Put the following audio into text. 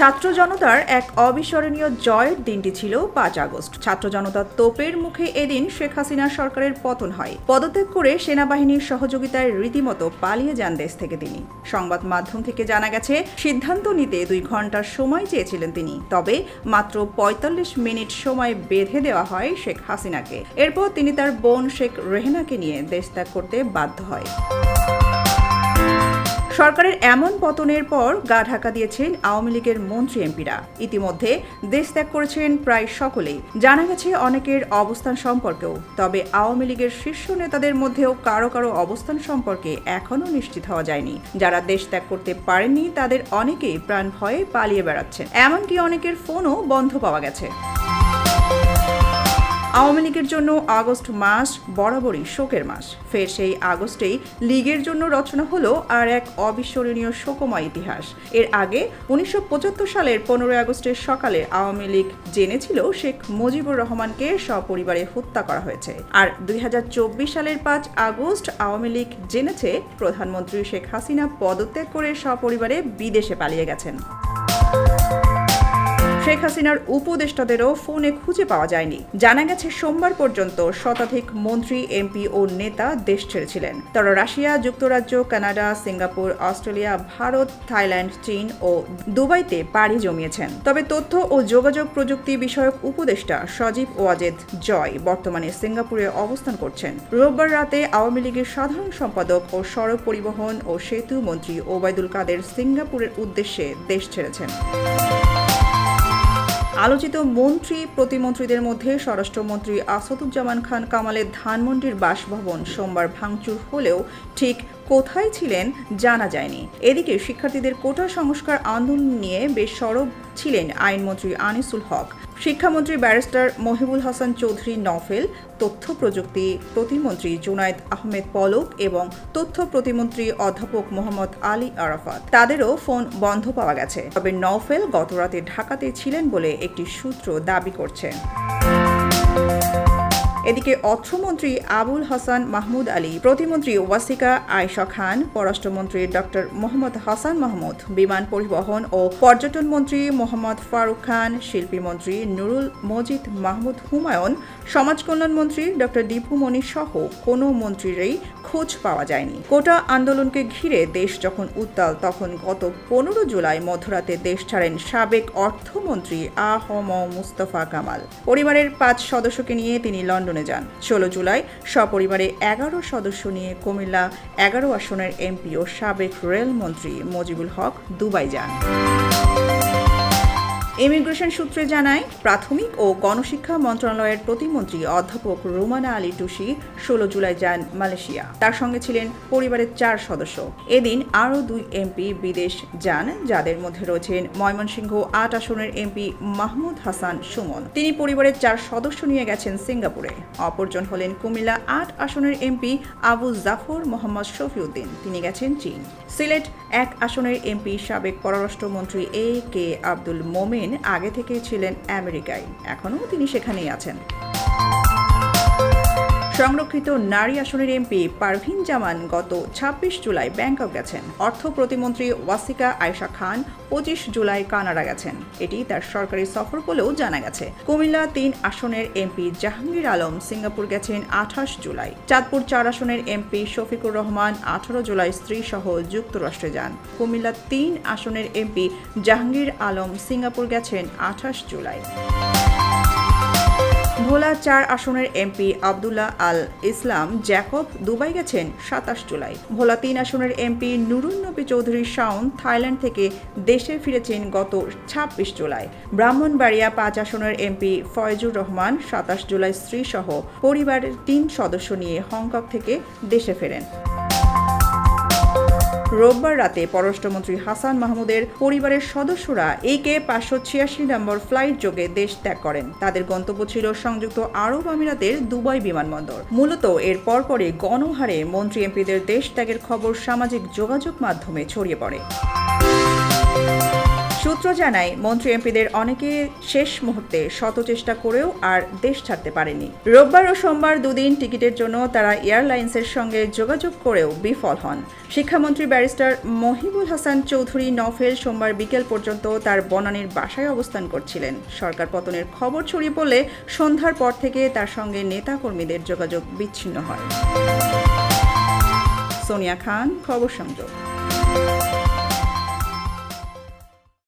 ছাত্র জনতার এক অবিস্মরণীয় জয়ের দিনটি ছিল পাঁচ আগস্ট। ছাত্র জনতার তোপের মুখে এদিন শেখ হাসিনা সরকারের পতন হয়। পদত্যাগ করে সেনাবাহিনীর সহযোগিতায় রীতিমতো পালিয়ে যান দেশ থেকে তিনি। সংবাদ মাধ্যম থেকে জানা গেছে, সিদ্ধান্ত নিতে দুই ঘণ্টার সময় চেয়েছিলেন তিনি। তবে মাত্র পঁয়তাল্লিশ মিনিট সময় বেঁধে দেওয়া হয় শেখ হাসিনাকে। এরপর তিনি তার বোন শেখ রেহেনাকে নিয়ে দেশ ত্যাগ করতে বাধ্য হয়। সরকারের এমন পতনের পর গা ঢাকা দিয়েছেন আওয়ামী লীগের মন্ত্রী এমপিরা। ইতিমধ্যে দেশ ত্যাগ করেছেন প্রায় সকলেই। জানা গেছে অনেকের অবস্থান সম্পর্কেও। তবে আওয়ামী লীগের শীর্ষ নেতাদের মধ্যেও কারও কারও অবস্থান সম্পর্কে এখনও নিশ্চিত হওয়া যায়নি। যারা দেশ ত্যাগ করতে পারেননি, তাদের অনেকেই প্রাণ ভয়ে পালিয়ে বেড়াচ্ছেন। এমনকি অনেকের ফোনও বন্ধ পাওয়া গেছে। আওয়ামী লীগের জন্য আগস্ট মাস বরাবরই শোকের মাস। ফের সেই আগস্টেই লীগের জন্য রচনা হলো আর এক অবিস্মরণীয় শোকময় ইতিহাস। এর আগে উনিশশো পঁচাত্তর সালের পনেরোই আগস্টের সকালে আওয়ামী লীগ জেনেছিল শেখ মুজিবুর রহমানকে সপরিবারে হত্যা করা হয়েছে। আর দুই হাজার চব্বিশ সালের পাঁচ আগস্ট আওয়ামী লীগ জেনেছে প্রধানমন্ত্রী শেখ হাসিনা পদত্যাগ করে সপরিবারে বিদেশে পালিয়ে গেছেন। শেখ হাসিনার উপদেষ্টাদেরও ফোনে খুঁজে পাওয়া যায়নি। জানা গেছে, সোমবার পর্যন্ত শতাধিক মন্ত্রী, এমপি ও নেতা দেশ ছেড়েছিলেন। তারা রাশিয়া, যুক্তরাজ্য, Canada, Singapore, Australia, Bharat, Thailand, চীন ও দুবাইতে পাড়ি জমিয়েছেন। তবে তথ্য ও যোগাযোগ প্রযুক্তি বিষয়ক উপদেষ্টা সজীব ওয়াজেদ জয় বর্তমানে সিঙ্গাপুরে অবস্থান করছেন। রোববার রাতে আওয়ামী লীগের সাধারণ সম্পাদক ও সড়ক পরিবহন ও সেতু মন্ত্রী ওবায়দুল কাদের সিঙ্গাপুরের উদ্দেশ্যে দেশ ছেড়েছেন। আলোচিত মন্ত্রী, প্রতিমন্ত্রীদের মধ্যে স্বরাষ্ট্রমন্ত্রী আসাদুজ্জামান খান কামালের ধানমন্ডির বাসভবন সোমবার ভাঙচুর হলেও ঠিক কোথায় ছিলেন জানা যায়নি। এদিকে শিক্ষার্থীদের কোটা সংস্কার আন্দোলন নিয়ে বেশ সরব ছিলেন আইনমন্ত্রী আনিসুল হক। শিক্ষামন্ত্রী ব্যারিস্টার মহিবুল হাসান চৌধুরী নফেল, তথ্য প্রযুক্তি প্রতিমন্ত্রী জুনায়েদ আহমেদ পলক এবং তথ্য প্রতিমন্ত্রী অধ্যাপক মোহাম্মদ আলী আরাফাত। তাদেরও ফোন বন্ধ পাওয়া গেছে। তবে নফেল গতরাতে ঢাকাতে ছিলেন বলে একটি সূত্র দাবি করছে। এদিকে অর্থমন্ত্রী আবুল হাসান মাহমুদ আলী, প্রতিমন্ত্রী ওয়াসিকা আয়শা খান, পররাষ্ট্রমন্ত্রী ডক্টর মোহাম্মদ হাসান মাহমুদ, বিমান পরিবহন ও পর্যটন মন্ত্রী মোহাম্মদ ফারুক খান শিল্পী মন্ত্রী নুরুল মজিদ মাহমুদ হুমায়ুন সমাজ কল্যাণ মন্ত্রী ডক্টর দীপু মনি সহ কোনো মন্ত্রীরই খোঁজ পাওয়া যায়নি। কোটা আন্দোলনকে ঘিরে দেশ যখন উত্তাল, তখন গত পনেরো জুলাই মধ্যরাতে দেশ ছাড়েন সাবেক অর্থমন্ত্রী আ হ ম মুস্তফা কামাল। পরিবারের পাঁচ সদস্যকে নিয়ে তিনি লন্ডনে যান। ষোলো জুলাই সপরিবারে এগারো সদস্য নিয়ে কুমিল্লা এগারো আসনের এমপি ও সাবেক রেলমন্ত্রী মজিবুল হক দুবাই যান। ইমিগ্রেশন সূত্রে জানায়, প্রাথমিক ও গণশিক্ষা মন্ত্রণালয়ের প্রতিমন্ত্রী অধ্যাপক রুমানা আলী টুসি ষোলো জুলাই যান মালয়েশিয়া। তার সঙ্গে ছিলেন পরিবারের চার সদস্য। এদিন আরও দুই এমপি বিদেশ যান, যাদের মধ্যে রয়েছেন ময়মনসিংহ আট আসনের এমপি মাহমুদ হাসান সুমন। তিনি পরিবারের চার সদস্য নিয়ে গেছেন সিঙ্গাপুরে। অপরজন হলেন কুমিল্লা আট আসনের এমপি আবু জাফর মোহাম্মদ শফিউদ্দিন। তিনি গেছেন চীন। সিলেট এক আসনের এমপি সাবেক পররাষ্ট্রমন্ত্রী এ কে আব্দুল মোমেন আগে থেকেই ছিলেন আমেরিকায়। এখনও তিনি সেখানেই আছেন। সংরক্ষিত নারী আসনের এমপি পারভিন জামান গত ছাব্বিশ জুলাই ব্যাংকক গেছেন। অর্থ প্রতিমন্ত্রী ওয়াসিকা আয়শা খান পঁচিশ জুলাই কানাডা গেছেন। এটি তার সরকারি সফর বলেও জানা গেছে। কুমিল্লা তিন আসনের এমপি জাহাঙ্গীর আলম সিঙ্গাপুর গেছেন আঠাশ জুলাই। চাঁদপুর চার আসনের এমপি শফিকুর রহমান আঠারো জুলাই স্ত্রী সহ যুক্তরাষ্ট্রে যান। কুমিল্লা তিন আসনের এমপি জাহাঙ্গীর আলম সিঙ্গাপুর গেছেন আঠাশ জুলাই। ভোলা চার আসনের MP Abdullah Al Islam Jacob Dubai গেছেন সাতাশ জুলাই। ভোলা তিন আসনের এমপি নুরুন নবী চৌধুরী শাওন থাইল্যান্ড থেকে দেশে ফিরেছেন গত ছাব্বিশ জুলাই। ব্রাহ্মণবাড়িয়া পাঁচ আসনের এমপি ফয়জুর রহমান সাতাশ জুলাই স্ত্রী সহ পরিবারের তিন সদস্য নিয়ে হংকং থেকে দেশে ফেরেন। রোববার রাতে পররাষ্ট্রমন্ত্রী হাসান মাহমুদের পরিবারের সদস্যরা একে পাঁচশো ছিয়াশি নম্বর ফ্লাইট যোগে দেশ ত্যাগ করেন। তাদের গন্তব্য ছিল সংযুক্ত আরব আমিরাতের দুবাই বিমানবন্দর। মূলত এর পরপরই গণহারে মন্ত্রী এমপিদের দেশ ত্যাগের খবর সামাজিক যোগাযোগ মাধ্যমে ছড়িয়ে পড়ে। সূত্র জানায়, মন্ত্রী এমপিদের অনেকে শেষ মুহূর্তে শত চেষ্টা করেও আর দেশ ছাড়তে পারেনি। রোববার ও সোমবার দুদিন টিকিটের জন্য তারা এয়ারলাইন্সের সঙ্গে যোগাযোগ করেও বিফল হন। শিক্ষামন্ত্রী ব্যারিস্টার মহিবুল হাসান চৌধুরী নফেল সোমবার বিকেল পর্যন্ত তার বনানীর বাসায় অবস্থান করছিলেন। সরকার পতনের খবর ছড়িয়ে পড়লে সন্ধ্যার পর থেকে তার সঙ্গে নেতাকর্মীদের যোগাযোগ বিচ্ছিন্ন হয়। সোনিয়া খান, খবর সংযোগ।